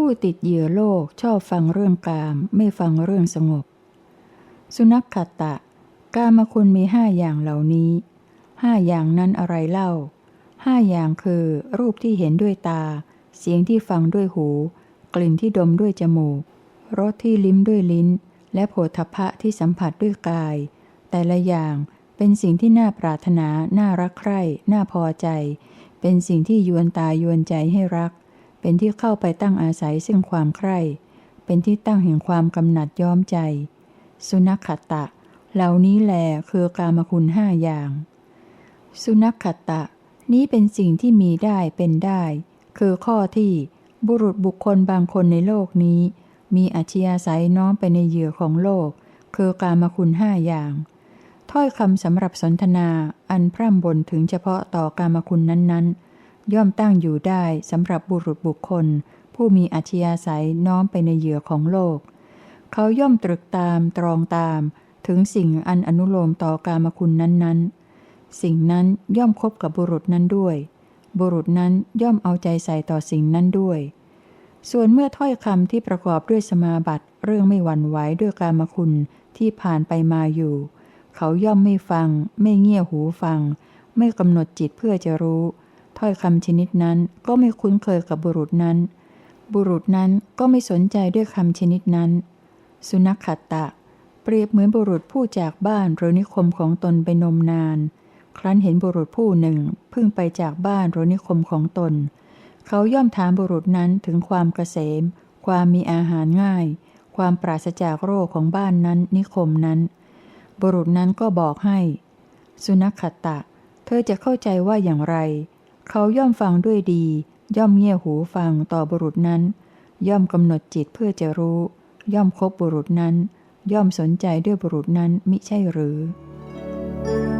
ผู้ติดเหยื่อโลกชอบฟังเรื่องกาม ไม่ฟังเรื่องสงบ สุนัขขัตตะ กามคุณมีห้าอย่างเหล่านี้ห้าอย่างนั้นอะไรเล่าห้าอย่างคือรูปที่เห็นด้วยตา เสียงที่ฟังด้วยหู กลิ่นที่ดมด้วยจมูกรสที่ลิ้มด้วยลิ้น และโผฏฐะที่สัมผัสด้วยกาย แต่ละอย่างเป็นสิ่งที่น่าปรารถนา น่ารักใคร่ น่าพอใจ เป็นสิ่งที่ยวนตายวนใจให้รัก เป็นที่เข้าไปตั้งอาศัยซึ่งความใคร่ เป็นที่ตั้งแห่งความกำหนัดย้อมใจ สุนัขขตะ เหล่านี้แหลคือกามคุณห้าอย่าง สุนัขขตะ นี้เป็นสิ่งที่มีได้เป็นได้ คือข้อที่บุรุษบุคคลบางคนในโลกนี้ มีอัจฉริยศัยน้อมไปในเหยื่อของโลก คือกามคุณห้าอย่าง ถ้อยคำสำหรับสนทนาอันพร่ำบนถึงเฉพาะต่อกามคุณนั้นๆ ย่อมตั้งอยู่ได้สำหรับบุรุษบุคคล ผู้มีอัจฉริยศัยน้อมไปในเหยื่อของโลก เขาย่อมตรึกตามตรองตาม ถึงสิ่งอันอนุโลมต่อกามคุณนั้นๆ สิ่งนั้นย่อมคบกับบุรุษนั้นด้วย บุรุษนั้นย่อมเอาใจใส่ต่อสิ่งนั้นด้วย ส่วนเมื่อถ้อยคำที่ประกอบด้วยสมาบัติเรื่องไม่หวั่นไหวด้วยกามคุณที่ผ่านไปมาอยู่ เขาย่อมไม่ฟัง ไม่เงี่ยหูฟัง ไม่กำหนดจิตเพื่อจะรู้ ถ้อยคำชนิดนั้นก็ไม่คุ้นเคยกับบุรุษนั้น บุรุษนั้นก็ไม่สนใจด้วยคำชนิดนั้น สุนัขขัตตะ เปรียบเหมือนบุรุษผู้จากบ้านหรือนิคมของตนไปนมนาน ครั้นเห็นบุรุษผู้หนึ่งเพึ่งไปจากบ้านหรือนิคมของตน เขาย่อมถามบุรุษนั้นถึงความเกษม ความมีอาหารง่าย ความปราศจากโรคของบ้านนั้นนิคมนั้น บุรุษนั้นก็บอกให้ สุนัขขัตตะ เธอจะเข้าใจว่าอย่างไร เขาย่อมฟังด้วยดี ย่อมเงี่ยหูฟังต่อบุรุษนั้น ย่อมกำหนดจิตเพื่อจะรู้ ย่อมคบบุรุษนั้น ย่อมสนใจด้วยบุรุษนั้นมิใช่หรือ「